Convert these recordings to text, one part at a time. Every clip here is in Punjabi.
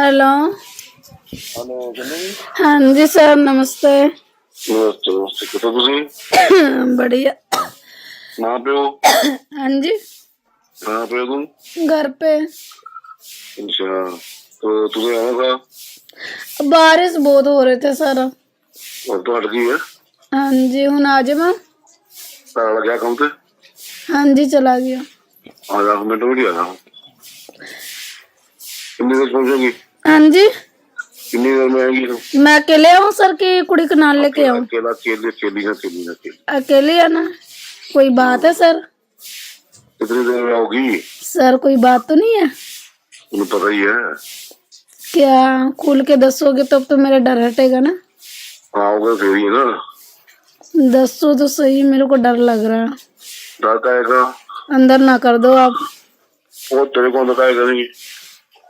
हेलो। हाँ जी सर नमस्ते। नमस्ते नमस्ते कितना तुसी बढ़िया। कहाँ पे हो? हाँ जी। कहाँ पे हो तुम? घर पे। अच्छा तो तुम्हें आना था? बारिश बहुत हो रहे थे सर। और तो गई है? हाँ जी हूँ आ जावा तारा लग गया काम पे हाँ जी चला गया। आ जा मिनट में क्या था कितनी देर पहुंचेगी? हाँ जी। कितनी देर में आएगी तुम? मैं अकेले आऊँ सर की कुड़ी को नाल लेके आऊँ? अकेला अकेले अकेली ना अकेली ना अकेली। अकेले आना कोई बात है सर? कितनी देर में आओगी? सर कोई बात तो नहीं है? तुम्हें पता ही है। क्या खुल के दसोगे तब तो मेरा डर हटेगा ना? आओगे फिर ही ना। दसो तो सही मेरे को डर लग रहा है। डर का आएगा अंदर ना कर दो आप। वो तेरे को का करेंगी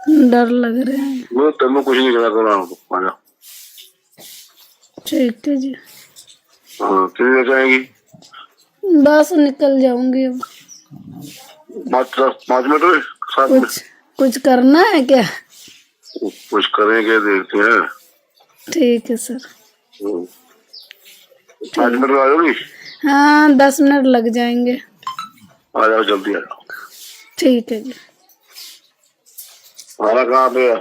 डर लग रहे हैं। मैं तेरे में कुछ नहीं करा कर रहा हूँ आ ठीक है जी। हाँ कितनी से बस निकल जाऊँगी अब। पाँच पाँच मिनट मिनट? कुछ कुछ करना है क्या? कुछ करेंगे देखते हैं। ठीक है सर। हम्म। पाँच मिनट में आ जाओगी हाँ दस मिनट लग जाएँगे। आ जाओ जल्दी आ जाओ। ठीक है जी। हमारा कहाँ पे है।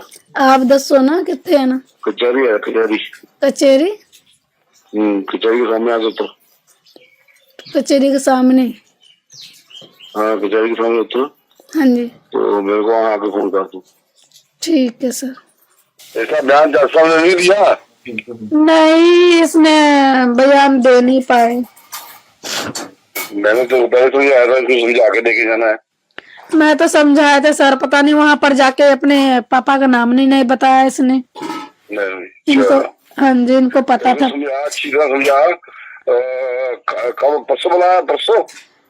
आप दसो ना कितने है ना? कचहरी है कचहरी। कचेरी हम्म कचहरी के सामने आ जाओ तो कचेरी के सामने? हाँ कचहरी के सामने उतरो। हाँ जी। तो मेरे को वहाँ आके फ़ोन कर दो। ठीक है सर। ऐसा बयान साहब ने नहीं दिया? नहीं इसने बयान दे नहीं पाए। मैंने तो पहले तो ये आया था इसको समझा के देखे जाना है। मैं तो समझाया था सर पता नहीं वहाँ पर जाके अपने पापा का नाम नहीं नहीं बताया इसने। नहीं इनको हाँ जी इनको पता था। परसों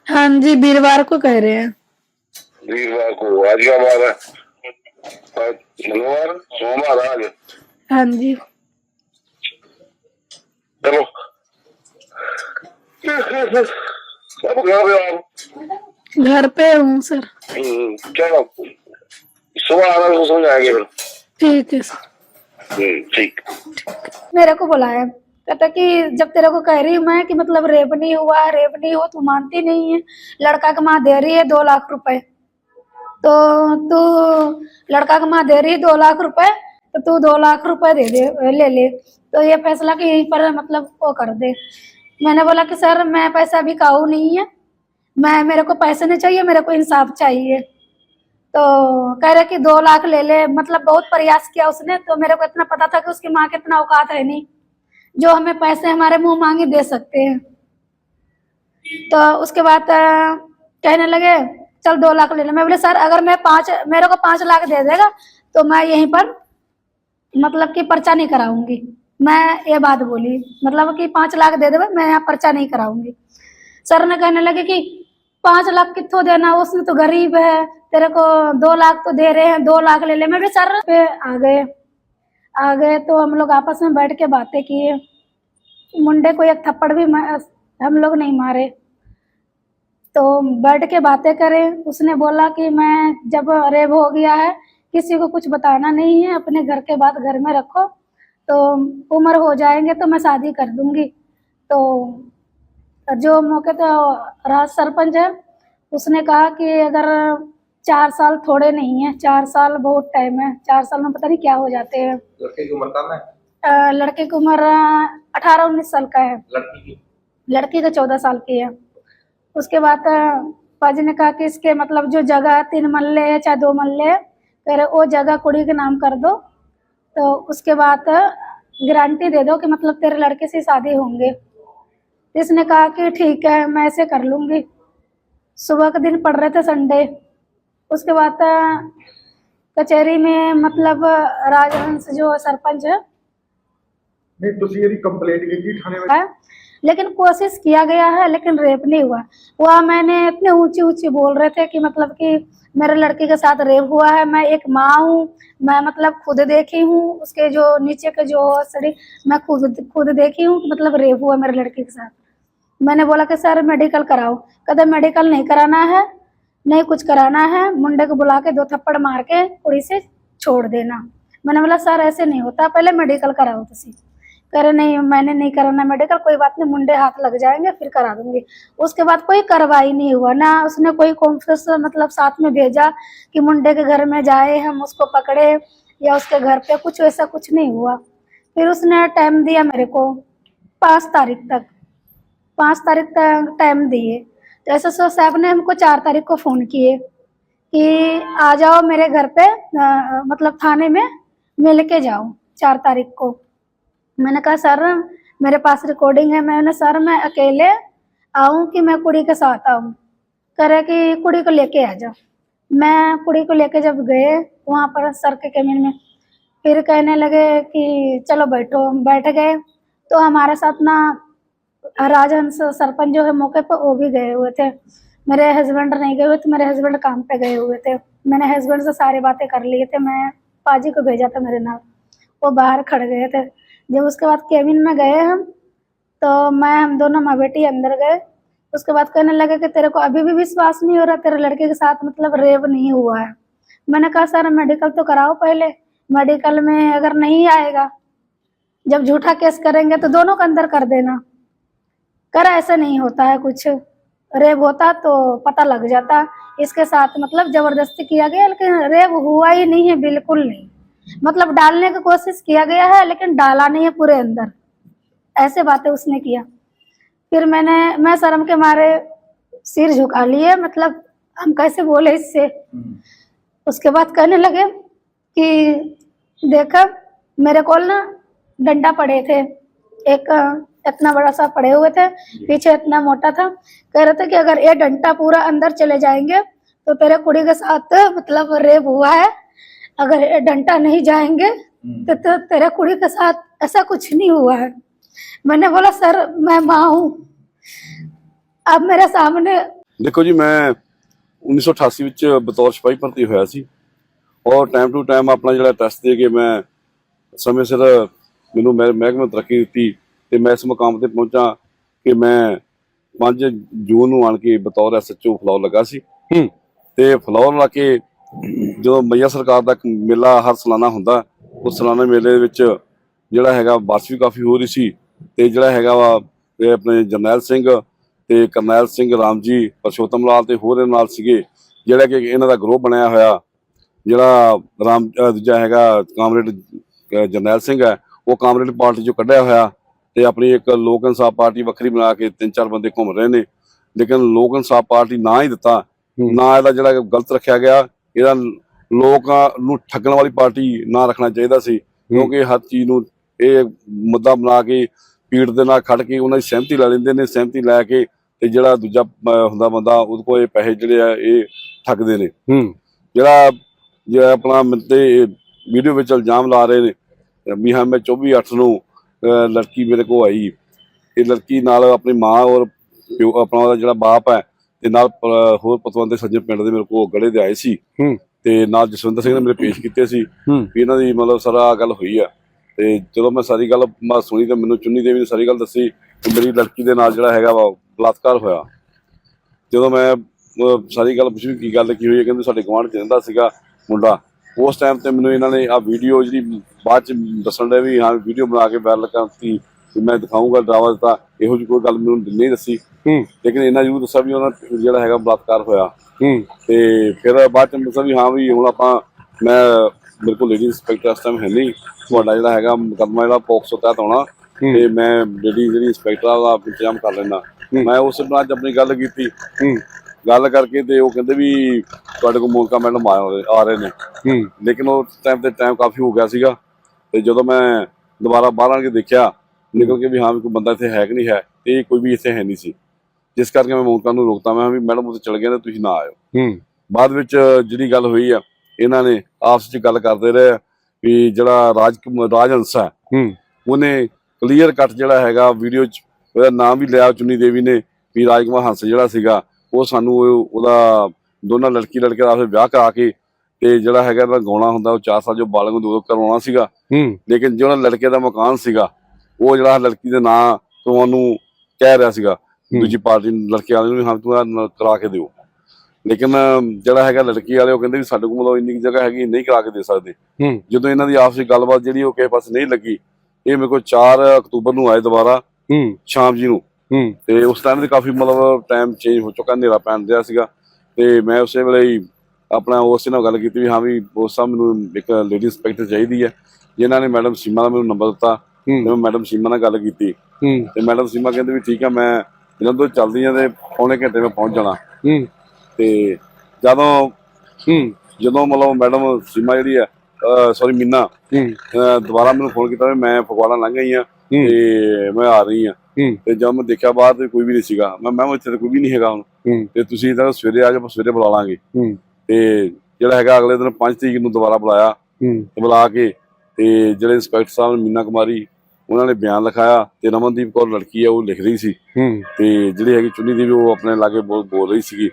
हाँ जी वीरवार को कह रहे हैं। वीरवार को आज का बार है? मंगलवार सोमवार आज? हाँ जी। चलो। कहाँ पे आप घर पे हूँ सर। हम्म, चलो सुबह आना तो फिर ठीक है सर। हम्म, ठीक। मेरे को बुलाया। कहता कि जब तेरे को कह रही हूँ मैं कि मतलब रेप नहीं हुआ रेप नहीं हुआ तू मानती नहीं है। लड़का का माँ दे रही है दो लाख रुपए। तो तू लड़का का माँ दे रही है दो लाख रुपए तो तू दो लाख रुपए दे दे ले ले। तो ये फैसला कि यहीं पर मतलब वो कर दे। मैंने बोला कि सर मैं पैसा भी काऊ नहीं है। मैं, मेरे को पैसे नहीं चाहिए, मेरे को इंसाफ चाहिए। तो कह रहे कि दो लाख ले ले मतलब बहुत प्रयास किया उसने तो मेरे को इतना पता था कि उसकी माँ के इतना औकात है नहीं, जो हमें पैसे हमारे मुँह मांगे दे सकते हैं। तो उसके बाद कहने लगे, चल दो लाख ले ले। मैं बोले, सर, अगर मैं पाँच, मेरे को पाँच लाख दे देगा तो मैं यहीं पर मतलब कि पर्चा नहीं कराऊँगी। मैं ये बात बोली मतलब कि पाँच लाख दे देवे मैं यहाँ पर्चा नहीं कराऊँगी। सर ने कहने लगे कि पाँच लाख कितों देना उसने तो गरीब है। तेरे को दो लाख तो दे रहे हैं, दो लाख ले ले। मैं भी सर पे आ गए। आ गए तो हम लोग आपस में बैठ के बातें किए। मुंडे को एक थप्पड़ भी हम लोग नहीं मारे। तो बैठ के बातें करें। उसने बोला कि मैं जब रेप हो गया है, किसी को कुछ बताना नहीं है, अपने घर के बाद घर में रखो। तो उम्र हो जाएँगे तो मैं शादी कर दूँगी। तो जो मौके तो राज सरपंच है उसने कहा कि अगर चार साल थोड़े नहीं है चार साल बहुत टाइम है चार साल में पता नहीं क्या हो जाते हैं। लड़के की उम्र कम है? लड़के की उम्र अठारह उन्नीस साल का है। लड़की की? लड़की का चौदह साल की है। उसके बाद पाजी ने कहा कि इसके मतलब जो जगह तीन मल्ले है चाहे दो मल्ले है कह रहे वो जगह कुड़ी के नाम कर दो तो उसके बाद गारंटी दे दो कि मतलब तेरे लड़के से शादी होंगे। इसने कहा कि ठीक है मैं ऐसे कर लूँगी सुबह के दिन पढ़ रहे थे संडे उसके बाद अ, कचहरी में मतलब राजहंस जो सरपंच है ਨਹੀਂ ਤੁਸੀਂ ਇਹਦੀ ਕੰਪਲੇਂਟ ਕੀਤੀ ਥਾਣੇ ਵਿੱਚ है लेकिन कोशिश किया गया है लेकिन रेप नहीं हुआ वह मैंने इतने ऊंची ऊंची बोल रहे थे कि मतलब कि मेरे लड़की के साथ रेप हुआ है मैं एक माँ हूँ मैं मतलब खुद देखी हूँ उसके जो नीचे के जो सड़ी मैं खुद खुद देखी हूँ कि मतलब रेप हुआ मेरे लड़की के साथ मैंने बोला कि, सर मेडिकल कराओ। कहते मेडिकल नहीं कराना है, नहीं कुछ कराना है। मुंडे को बुला के दो थप्पड़ मार के कुड़ी से छोड़ देना। मैंने बोला, सर, ऐसे नहीं होता। पहले मेडिकल कराओ तुसी। कह रहे, नहीं, मैंने नहीं कराना मेडिकल कोई बात नहीं, मुंडे हाथ लग जाएँगे, फिर करा दूँगी। उसके बाद कोई कार्रवाई नहीं हुआ। ना उसने कोई कॉन्फ्रेंस मतलब साथ में भेजा कि मुंडे के घर में जाए, हम उसको पकड़े या उसके घर पे कुछ वैसा कुछ नहीं हुआ। फिर उसने टाइम दिया मेरे को पाँच तारीख तक। पाँच तारीख तक टाइम दिए। तो एस एस साहब ने हमको चार तारीख को फ़ोन किए कि आ जाओ मेरे घर पे अ, मतलब थाने में मिल के जाओ चार तारीख को। मैंने कहा सर मेरे पास रिकॉर्डिंग है। मैंने सर मैं अकेले आऊँ कि मैं कुड़ी के साथ आऊँ? करे कि कुड़ी को लेके आ जाओ। मैं कुड़ी को लेके जब गए वहाँ पर सर के केबिन में फिर कहने लगे कि चलो बैठो बैठ गए। तो हमारे साथ ना राजहंस सरपंच जो है मौके पर वो भी गए हुए थे। मेरे हस्बैंड नहीं गए हुए थे मेरे हस्बैंड काम पे गए हुए थे। मैंने हस्बैंड से सारी बातें कर लिए थे। मैं पाजी को भेजा था मेरे नाम। वो बाहर खड़ गए थे। जब उसके बाद केबिन में गए हम तो मैं, हम दोनों माँ बेटी अंदर गए। उसके बाद कहने लगे कि तेरे को अभी भी विश्वास नहीं हो रहा, तेरे लड़के के साथ मतलब रेप नहीं हुआ है। मैंने कहा, सर मेडिकल तो कराओ पहले। मेडिकल में अगर नहीं आएगा, जब झूठा केस करेंगे तो दोनों का अंदर कर देना। कर, ऐसा नहीं होता है कुछ। रेप होता तो पता लग जाता। इसके साथ मतलब ज़बरदस्ती किया गया, लेकिन रेप हुआ ही नहीं है, बिल्कुल नहीं। मतलब डालने की कोशिश किया गया है, लेकिन डाला नहीं है पूरे अंदर। ऐसे बातें उसने किया। फिर मैंने, मैं शर्म के मारे सिर झुका लिए मतलब हम कैसे बोले इससे? उसके बाद कहने लगे कि देखा, मेरे को ना डंडा पड़े थे। एक इतना बड़ा सा पड़े हुए थे पीछे इतना मोटा था कह रहे थे कि अगर ये डंडा पूरा अंदर चले जाएंगे तो तेरे कुड़ी के साथ मतलब रेप हुआ है अगर ये डंडा नहीं जाएंगे तो, तो तेरे कुड़ी के साथ ऐसा कुछ नहीं हुआ है मैंने बोला सर मैं माँ हूँ अब मेरे सामने ਦੇਖੋ ਜੀ ਮੈਂ 1988 ਵਿੱਚ ਬਤੌਰ ਸਿਪਾਹੀ ਭਰਤੀ ਹੋਇਆ ਸੀ ਔਰ ਟਾਈਮ ਟੂ ਟਾਈਮ ਆਪਣਾ ਜਿਹੜਾ ਟੈਸਟ ਦੇ ਕੇ ਮੈਂ ਸਮੇਂ ਸਿਰ ਮੈਨੂੰ ਮਹਿ- ਮਹਿਕਮੇ ਨੇ ਤਰੱਕੀ ਦਿੱਤੀ ਤੇ ਮੈਂ ਇਸ ਮੁਕਾਮ ਤੇ ਪਹੁੰਚਾ ਕਿ ਮੈਂ 5 ਜੂਨ ਨੂੰ ਆਣ ਕੇ ਬਤੌਰ ਐਸਐਚਓ ਫਲੌਰ ਲੱਗਾ ਸੀ। ਤੇ ਫਲੌਰ ਲਾ ਕੇ ਜਦੋਂ ਮਈਆ ਸਰਕਾਰ ਦਾ ਮੇਲਾ ਹਰ ਸਾਲਾਨਾ ਹੁੰਦਾ ਉਸ ਸਾਲਾਨਾ ਮੇਲੇ ਦੇ ਵਿੱਚ ਜਿਹੜਾ ਹੈਗਾ ਬਾਰਿਸ਼ ਵੀ ਕਾਫੀ ਹੋ ਰਹੀ ਸੀ ਤੇ ਜਿਹੜਾ ਹੈਗਾ ਵਾ ਆਪਣੇ ਜਰਨੈਲ ਸਿੰਘ ਤੇ ਕਰਨੈਲ ਸਿੰਘ ਰਾਮ ਜੀ ਪਰਸ਼ੋਤਮ ਲਾਲ ਤੇ ਹੋਰ ਇਹਨਾਂ ਨਾਲ ਸੀਗੇ ਜਿਹੜਾ ਕਿ ਇਹਨਾਂ ਦਾ ਗਰੁੱਪ ਬਣਿਆ ਹੋਇਆ ਜਿਹੜਾ ਰਾਮ ਦੂਜਾ ਹੈਗਾ ਕਾਮਰੇਡ ਜਰਨੈਲ ਸਿੰਘ ਹੈ ਉਹ ਕਾਮਰੇਡ ਪਾਰਟੀ ਚੋਂ ਕੱਢਿਆ ਹੋਇਆ। ਤੇ ਆਪਣੀ ਇੱਕ ਲੋਕ ਇਨਸਾਫ ਪਾਰਟੀ ਵੱਖਰੀ ਬਣਾ ਕੇ ਤਿੰਨ ਚਾਰ ਬੰਦੇ ਘੁੰਮ ਰਹੇ ਨੇ। ਲੇਕਿਨ ਲੋਕ ਇਨਸਾਫ ਪਾਰਟੀ ਨਾ ਹੀ ਦਿੱਤਾ। ਨਾ ਇਹਦਾ ਜਿਹੜਾ ਗਲਤ ਰੱਖਿਆ ਗਿਆ ਇਹਦਾ ਲੋਕਾਂ ਨੂੰ ਠੱਗਣ ਵਾਲੀ ਪਾਰਟੀ ਨਾ ਰੱਖਣਾ ਚਾਹੀਦਾ ਸੀ ਕਿਉਂਕਿ ਹਰ ਚੀਜ਼ ਨੂੰ ਇਹ ਮੁੱਦਾ ਬਣਾ ਕੇ ਪੀੜ ਦੇ ਨਾਲ ਖੜ ਕੇ ਉਹਨਾਂ ਦੀ ਸਹਿਮਤੀ ਲੈ ਲੈਂਦੇ ਨੇ ਸਹਿਮਤੀ ਲੈ ਕੇ ਤੇ ਜਿਹੜਾ ਦੂਜਾ ਹੁੰਦਾ ਬੰਦਾ ਉਹਦੇ ਕੋਲ ਇਹ ਪੈਸੇ ਜਿਹੜੇ ਆ ਇਹ ਠੱਗਦੇ ਨੇ। ਹੂੰ। ਜਿਹੜਾ ਜੇ ਆਪਣਾ ਮੇਰੇ ਤੇ ਵੀਡੀਓ ਵਿੱਚ ਇਲਜ਼ਾਮ ਲਾ ਰਹੇ ਨੇ ਵੀ ਹਾਂ ਮੈਂ 24 8 ਨੂੰ ਲੜਕੀ ਮੇਰੇ ਕੋਲ ਆਈ। ਇਹ ਲੜਕੀ ਨਾਲ ਆਪਣੀ ਮਾਂ ਔਰ ਪਿਓ ਆਪਣਾ ਉਹਦਾ ਜਿਹੜਾ ਬਾਪ ਹੈ ਤੇ ਨਾਲ ਹੋਰ ਪਤਵੰਤੇ ਸੱਜਣ ਪਿੰਡ ਦੇ ਮੇਰੇ ਕੋਲ ਗੜੇ ਦੇ ਆਏ ਸੀ। ਤੇ ਨਾਲ ਜਸਵਿੰਦਰ ਸਿੰਘ ਨੇ ਮੇਰੇ ਪੇਸ਼ ਕੀਤੇ ਸੀ ਵੀ ਇਹਨਾਂ ਦੀ ਮਤਲਬ ਸਾਰਾ ਗੱਲ ਹੋਈ ਆ। ਤੇ ਜਦੋਂ ਮੈਂ ਸਾਰੀ ਗੱਲ ਮੈਂ ਸੁਣੀ ਤੇ ਮੈਨੂੰ ਚੁੰਨੀ ਦੇਵੀ ਨੇ ਸਾਰੀ ਗੱਲ ਦੱਸੀ ਕਿ ਮੇਰੀ ਲੜਕੀ ਦੇ ਨਾਲ ਜਿਹੜਾ ਹੈਗਾ ਵਾ ਬਲਾਤਕਾਰ ਹੋਇਆ। ਜਦੋਂ ਮੈਂ ਸਾਰੀ ਗੱਲ ਪੁੱਛੀ ਕੀ ਗੱਲ ਕੀ ਹੋਈ ਹੈ ਕਹਿੰਦੇ ਸਾਡੇ ਗਵਾਂਢ ਚ ਰਹਿੰਦਾ ਸੀਗਾ ਮੁੰਡਾ। ਉਸ ਟਾਈਮ ਤੇ ਮੈਨੂੰ ਇਹਨਾਂ ਨੇ ਆ ਵੀਡੀਓ ਜਿਹੜੀ ਬਾਅਦ ਚ ਦੱਸਣ ਦੇ ਵੀ ਹਾਂ ਵੀਡੀਓ ਬਣਾ ਕੇ ਵਾਇਰਲ ਕਰਤੀ ਵੀ ਮੈਂ ਦਿਖਾਊਂਗਾ ਡਰਾਵਾ ਦਿੱਤਾ ਇਹੋ ਜਿਹੀ ਕੋਈ ਗੱਲ ਮੈਨੂੰ ਨਹੀਂ ਦੱਸੀ। ਲੇਕਿਨ ਇਹਨਾਂ ਜ਼ਰੂਰ ਦੱਸਿਆ ਵੀ ਉਹਨਾਂ ਜਿਹੜਾ ਹੈਗਾ ਬਲਾਤਕਾਰ ਹੋਇਆ। ਤੇ ਫਿਰ ਬਾਅਦ ਚ ਦੱਸਿਆ ਵੀ ਹਾਂ ਵੀ ਹੁਣ ਆਪਾਂ ਮੈਂ ਮੇਰੇ ਕੋਲ ਲੇਡੀ ਇੰਸਪੈਕਟਰ ਇਸ ਟਾਈਮ ਹੈ ਨਹੀਂ ਤੁਹਾਡਾ ਜਿਹੜਾ ਹੈਗਾ ਮੁਕੱਦਮਾ ਜਿਹੜਾ ਪੋਕਸੋ ਤਹਿਤ ਹੋਣਾ ਤੇ ਮੈਂ ਲੇਡੀ ਜਿਹੜੀ ਇੰਸਪੈਕਟਰ ਦਾ ਇੰਤਜ਼ਾਮ ਕਰ ਲੈਣਾ ਮੈਂ ਉਸ ਚ ਆਪਣੀ ਗੱਲ ਕੀਤੀ। ਗੱਲ ਕਰਕੇ ਤੇ ਉਹ ਕਹਿੰਦੇ ਵੀ ਤੁਹਾਡੇ ਕੋਲ ਮੋਨਕਾ ਮੈਡਮ ਆ ਆ ਰਹੇ ਨੇ। ਹੂੰ। ਲੇਕਿਨ ਉਹ ਟਾਈਮ ਤੇ ਟਾਈਮ ਕਾਫੀ ਹੋ ਗਿਆ ਸੀਗਾ। ਤੇ ਜਦੋਂ ਮੈਂ ਦੁਬਾਰਾ ਬਾਹਰ ਆ ਕੇ ਦੇਖਿਆ ਨਿਕਲ ਕੇ ਵੀ ਹਾਂ ਵੀ ਕੋਈ ਬੰਦਾ ਇੱਥੇ ਹੈ ਕਿ ਨਹੀਂ ਹੈ ਤੇ ਕੋਈ ਵੀ ਇੱਥੇ ਹੈ ਨਹੀਂ ਸੀ। ਜਿਸ ਕਰਕੇ ਮੈਂ ਮੋਨਕਾ ਨੂੰ ਰੋਕਤਾ ਮੈਂ ਵੀ ਮੈਡਮ ਉੱਥੇ ਚਲ ਗਏ ਨੇ ਤੁਸੀਂ ਨਾ ਆਇਓ। ਹੂੰ। ਬਾਅਦ ਵਿੱਚ ਜਿਹੜੀ ਗੱਲ ਹੋਈ ਆ ਇਹਨਾਂ ਨੇ ਆਪਸ ਵਿੱਚ ਗੱਲ ਕਰਦੇ ਰਹੇ ਵੀ ਜਿਹੜਾ ਰਾਜ ਰਾਜਹੰਸ ਹੈ ਹੂੰ। ਉਹਨੇ ਕਲੀਅਰ ਕੱਟ ਜਿਹੜਾ ਹੈਗਾ ਵੀਡੀਓ ਚ ਉਹਦਾ ਨਾਮ ਵੀ ਲਿਆ ਚੁੰਨੀ ਦੇਵੀ ਨੇ ਵੀ ਰਾਜਕੁਮਾਰ ਹੰਸ ਜਿਹੜਾ ਸੀਗਾ ਉਹ ਸਾਨੂੰ ਉਹ- ਉਹਦਾ ਦੋਨਾਂ ਲੜਕੀ ਲੜਕੇ ਦਾ ਆਪਸੇ ਵਿਆਹ ਕਰਾ ਕੇ ਤੇ ਜਿਹੜਾ ਹੈਗਾ ਇਹਦਾ ਗਾਉਣਾ ਹੁੰਦਾ ਉਹ 4 ਸਾਲ ਜੋ ਬਾਲਗ ਨੂੰ ਉਦੋਂ ਕਰਵਾਉਣਾ ਸੀਗਾ। ਹੂੰ। ਲੇਕਿਨ ਜਿਹੜਾ ਲੜਕੇ ਦਾ ਮਕਾਨ ਸੀਗਾ ਉਹ ਜਿਹੜਾ ਲੜਕੀ ਦੇ ਨਾਂ ਤੋਂ ਉਹਨੂੰ ਕਹਿ ਰਿਹਾ ਸੀਗਾ ਦੂਜੀ ਪਾਰਟੀ ਨੂੰ ਲੜਕੇ ਵਾਲੇ ਨੂੰ ਹਾਂ ਤੂੰ ਕਰਾ ਕੇ ਦਿਓ। ਲੇਕਿਨ ਜਿਹੜਾ ਹੈਗਾ ਲੜਕੀ ਵਾਲੇ ਉਹ ਕਹਿੰਦੇ ਵੀ ਸਾਡੇ ਕੋਲ ਮਤਲਬ ਇੰਨੀ ਜਗ੍ਹਾ ਹੈਗੀ ਨਹੀਂ ਕਰਾ ਕੇ ਦੇ ਸਕਦੇ। ਜਦੋਂ ਇਹਨਾਂ ਦੀ ਆਪਸੀ ਗੱਲਬਾਤ ਜਿਹੜੀ ਉਹ ਕਿਸੇ ਪਾਸੇ ਨਹੀਂ ਲੱਗੀ ਇਹ ਮੇਰੇ ਕੋਲ 4 ਅਕਤੂਬਰ ਨੂੰ ਆਏ ਦੁਬਾਰਾ ਸ਼ਾਮ ਜੀ ਨੂੰ। ਤੇ ਉਸ ਟਾਈਮ ਤੇ ਕਾਫੀ ਮਤਲਬ ਟਾਈਮ ਚੇਂਜ ਹੋ ਚੁੱਕਾ ਹਨੇਰਾ ਪੈਣ ਦਿਆ ਸੀਗਾ। ਤੇ ਮੈਂ ਉਸੇ ਵੇਲੇ ਹੀ ਆਪਣਾ ਉਸ ਨਾਲ ਗੱਲ ਕੀਤੀ ਵੀ ਹਾਂ ਵੀ ਉਸ ਸਾਹਿਬ ਮੈਨੂੰ ਇੱਕ ਲੇਡੀ ਇੰਸਪੈਕਟਰ ਚਾਹੀਦੀ ਹੈ। ਜਿਨ੍ਹਾਂ ਨੇ ਮੈਡਮ ਸੀਮਾ ਦਾ ਮੈਨੂੰ ਨੰਬਰ ਦਿੱਤਾ ਤੇ ਮੈਂ ਮੈਡਮ ਸੀਮਾ ਨਾਲ ਗੱਲ ਕੀਤੀ। ਤੇ ਮੈਡਮ ਸੀਮਾ ਕਹਿੰਦੇ ਵੀ ਠੀਕ ਆ ਮੈਂ ਇਹਨਾਂ ਤੋਂ ਚੱਲਦੀ ਆ ਤੇ ਪੌਣੇ ਘੰਟੇ ਮੈਂ ਪਹੁੰਚ ਜਾਣਾ। ਤੇ ਜਦੋਂ ਜਦੋਂ ਮਤਲਬ ਮੈਡਮ ਸੀਮਾ ਜਿਹੜੀ ਹੈ ਸੌਰੀ ਮੀਨਾ ਦੁਬਾਰਾ ਮੈਨੂੰ ਫੋਨ ਕੀਤਾ ਮੈਂ ਫਗਵਾੜਾ ਲੰਘ ਗਈ ਆ। ਤੇ ਮੈਂ ਆ ਰਹੀ ਆ। ਹੂੰ ਤੇ ਜਦ ਮੈਂ ਦੇਖਿਆ ਬਾਹਰ ਤੇ ਕੋਈ ਵੀ ਨਹੀਂ ਸੀਗਾ। ਮੈਂ ਮੈਂ ਇੱਥੇ ਤਾਂ ਕੋਈ ਵੀ ਨਹੀਂ ਹੈਗਾ ਹੁਣ। ਤੇ ਤੁਸੀਂ ਤਾਂ ਸਵੇਰੇ ਆ ਜਾਓ ਸਵੇਰੇ ਬੁਲਾ ਲਾਂਗੇ। ਤੇ ਜਿਹੜਾ ਹੈਗਾ ਅਗਲੇ ਦਿਨ 5 ਤਰੀਕ ਨੂੰ ਦੁਬਾਰਾ ਬੁਲਾਇਆ। ਬੁਲਾ ਕੇ ਤੇ ਜਿਹੜੇ ਇੰਸਪੈਕਟਰ ਸਾਹਿਬ ਮੀਨਾ ਕੁਮਾਰੀ ਉਹਨਾਂ ਨੇ ਬਿਆਨ ਲਿਖਾਇਆ ਤੇ ਰਮਨਦੀਪ ਕੌਰ ਲੜਕੀ ਆ ਉਹ ਲਿਖ ਰਹੀ ਸੀ। ਤੇ ਜਿਹੜੀ ਹੈਗੀ ਚੁੰਨੀ ਦੀ ਵੀ ਉਹ ਆਪਣੇ ਲਾਗੇ ਬੋਲ ਬੋਲ ਰਹੀ ਸੀਗੀ।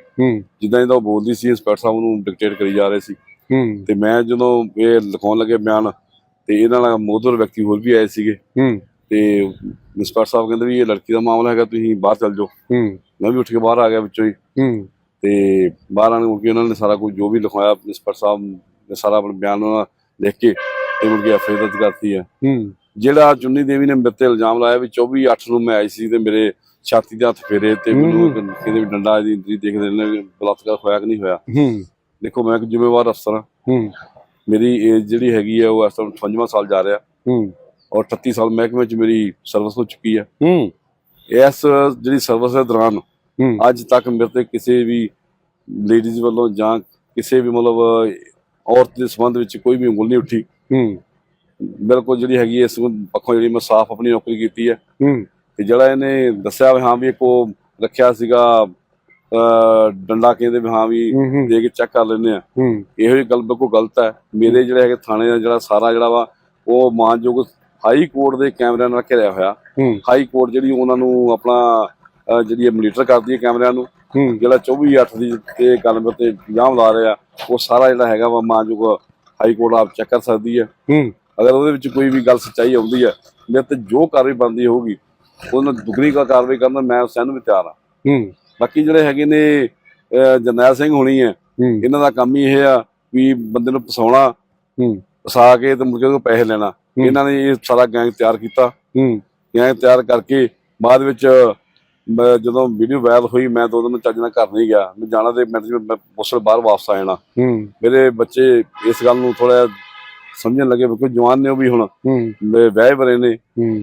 ਜਿੱਦਾਂ ਜਿੱਦਾਂ ਉਹ ਬੋਲਦੀ ਸੀ ਇੰਸਪੈਕਟਰ ਸਾਹਿਬ ਨੂੰ ਡਿਕਟੇਟ ਕਰੀ ਜਾ ਰਹੇ ਸੀ। ਤੇ ਮੈਂ ਜਦੋਂ ਇਹ ਲਿਖਾਉਣ ਲੱਗੇ ਬਿਆਨ ਤੇ ਇਹਨਾਂ ਨਾਲ ਮੋਦਰ ਵਿਅਕਤੀ ਹੋਰ ਵੀ ਆਏ ਸੀਗੇ। ਤੇ ਇੰਸਪੈਕਟਰ ਸਾਹਿਬ ਕਹਿੰਦੇ ਵੀ ਇਹ ਲੜਕੀ ਦਾ ਮਾਮਲਾ ਹੈਗਾ ਤੁਸੀਂ ਬਾਹਰ ਚੱਲ ਜਾਓ। ਹੂੰ। ਮੈਂ ਵੀ ਉੱਠ ਕੇ ਬਾਹਰ ਆ ਗਿਆ ਵਿੱਚੋਂ ਹੀ। ਹੂੰ। ਤੇ ਬਾਹਰ ਆਣ ਕੇ ਉਹਨਾਂ ਨੇ ਸਾਰਾ ਕੁਝ ਜੋ ਵੀ ਲਿਖਵਾਇਆ ਇੰਸਪੈਕਟਰ ਸਾਹਿਬ ਨੇ ਸਾਰਾ ਆਪਣਾ ਬਿਆਨ ਉਹਨਾਂ ਲਿਖ ਕੇ ਤੇ ਮੁੜ ਕੇ ਦਰਜ ਕਰਤੀ ਹੈ। ਹੂੰ। ਜਿਹੜਾ ਚੁੰਨੀ ਦੇਵੀ ਨੇ ਮੇਰੇ ਤੇ ਇਲਜ਼ਾਮ ਲਾਇਆ ਵੀ 24 8 ਨੂੰ ਮੈਂ ਆਈ ਸੀ ਤੇ ਮੇਰੇ ਛਾਤੀ ਦੇ ਹੱਥ ਫੇਰੇ ਤੇ ਮੈਨੂੰ ਕਹਿੰਦੇ ਵੀ ਡੰਡਾ ਦੀ ਇੰਦਰੀ ਦੇਖਦੇ ਨੇ ਬਲਾਤਕਾਰ ਹੋਇਆ ਕਿ ਨਹੀਂ ਹੋਇਆ। ਹੂੰ। ਦੇਖੋ ਮੈਂ ਇੱਕ ਜ਼ਿੰਮੇਵਾਰ ਅਫਸਰ ਹਾਂ। ਹੂੰ। ਮੇਰੀ ਏਜ ਜਿਹੜੀ ਹੈਗੀ ਹੈ ਉਹ ਇਸ ਟਾਈਮ 55ਵਾਂ ਸਾਲ ਜਾ ਰਿਹਾ। ਹੂੰ। ਔਰ 38 ਸਾਲ ਮਹਿਕਮੇ ਚ ਮੇਰੀ ਸਰਵਿਸ ਹੋ ਚੁੱਕੀ ਹੈ ਹੂੰ। ਇਸ ਜਿਹੜੀ ਸਰਵਿਸ ਦੇ ਦੌਰਾਨ ਹੂੰ। ਅੱਜ ਤੱਕ ਮੇਰੇ ਤੇ ਕਿਸੇ ਵੀ ਲੇਡੀਜ਼ ਵੱਲੋਂ ਜਾਂ ਕਿਸੇ ਵੀ ਮਤਲਬ ਔਰਤ ਦੇ ਸੰਬੰਧ ਵਿੱਚ ਕੋਈ ਵੀ ਉਂਗਲ ਨਹੀਂ ਉੱਠੀ। ਹੂੰ। ਬਿਲਕੁਲ ਜਿਹੜੀ ਹੈਗੀ ਹੈ ਇਸ ਪੱਖੋਂ ਜਿਹੜੀ ਮੈਂ ਸਾਫ਼ ਆਪਣੀ ਨੌਕਰੀ ਕੀਤੀ ਹੈ ਹੂੰ। ਤੇ ਜਿਹੜਾ ਇਹਨੇ ਦੱਸਿਆ ਵੀ ਹਾਂ ਵੀ ਇੱਕ ਉਹ ਰੱਖਿਆ ਸੀਗਾ ਡੰਡਾ ਕਹਿੰਦੇ ਵੀ ਹਾਂ ਵੀ ਹੂੰ ਦੇ ਕੇ ਚੈੱਕ ਕਰ ਲੈਂਦੇ ਆ। ਹੂੰ। ਇਹੋ ਜਿਹੀ ਗੱਲ ਬਿਲਕੁਲ ਗਲਤ ਹੈ ਮੇਰੇ ਜਿਹੜੇ ਹੈਗੇ ਥਾਣੇ ਦਾ ਜਿਹੜਾ ਸਾਰਾ ਜਿਹੜਾ ਵਾ ਉਹ ਮਾਨਯੋਗ ਹਾਈ ਕੋਰਟ ਦੇ ਕੈਮਰਿਆਂ ਨਾਲ ਘਿਰਿਆ ਹੋਇਆ। ਹਾਈ ਕੋਰਟ ਜਿਹੜੀ ਉਹਨਾਂ ਨੂੰ ਆਪਣਾ ਜਿਹੜੀ ਮੋਨੀਟਰ ਕਰਦੀ ਹੈ ਕੈਮਰਿਆਂ ਨੂੰ ਜਿਹੜਾ 24 8 ਦੀ ਤੇ ਗੱਲ ਤੇ ਇਲਜ਼ਾਮ ਲਾ ਰਿਹਾ ਉਹ ਸਾਰਾ ਜਿਹੜਾ ਹੈਗਾ ਵਾ ਮਾਨਯੋਗ ਹਾਈ ਕੋਰਟ ਆਪ ਚੈੱਕ ਕਰ ਸਕਦੀ ਹੈ। ਅਗਰ ਉਹਦੇ ਵਿੱਚ ਕੋਈ ਵੀ ਗੱਲ ਸੱਚਾਈ ਆਉਂਦੀ ਹੈ ਮੇਰੇ ਤੇ ਜੋ ਕਾਰਵਾਈ ਬਣਦੀ ਹੋਊਗੀ ਉਹਨਾਂ ਦੁਗਣੀ ਕਾ ਕਾਰਵਾਈ ਕਰਨ ਮੈਂ ਉਸ ਨੂੰ ਵੀ ਤਿਆਰ ਹਾਂ। ਹੂੰ। ਬਾਕੀ ਜਿਹੜੇ ਹੈਗੇ ਨੇ ਜਰਨੈਲ ਸਿੰਘ ਹੋਣੀ ਹੈ। ਇਹਨਾਂ ਦਾ ਕੰਮ ਹੀ ਇਹ ਆ ਵੀ ਬੰਦੇ ਨੂੰ ਫਸਾਉਣਾ। ਹੂੰ। ਫਸਾ ਕੇ ਤੇ ਮੁੜ ਕੇ ਪੈਸੇ ਲੈਣਾ। ਇਹਨਾਂ ਨੇ ਇਹ ਸਾਰਾ ਗੈਂਗ ਤਿਆਰ ਕੀਤਾ। ਹੂੰ। ਗੈਂਗ ਤਿਆਰ ਕਰਕੇ ਬਾਅਦ ਵਿੱਚ ਜਦੋਂ ਵੀਡੀਓ ਵਾਇਰਲ ਹੋਈ ਮੈਂ ਦੋ ਦਿਨ ਚੱਜ ਨਾਲ ਘਰ ਨਹੀਂ ਗਿਆ। ਮੈਂ ਜਾਣਾ ਤੇ ਮੈਂ ਮੈਂ ਉਸ ਵੇਲੇ ਬਾਹਰ ਵਾਪਸ ਆ ਜਾਣਾ। ਹੂੰ। ਮੇਰੇ ਬੱਚੇ ਇਸ ਗੱਲ ਨੂੰ ਥੋੜਾ ਸਮਝਣ ਲੱਗੇ ਕਿਉਂਕਿ ਜਵਾਨ ਨੇ ਉਹ ਵੀ ਹੁਣ ਵਿਆਹ ਬਰੇ ਨੇ।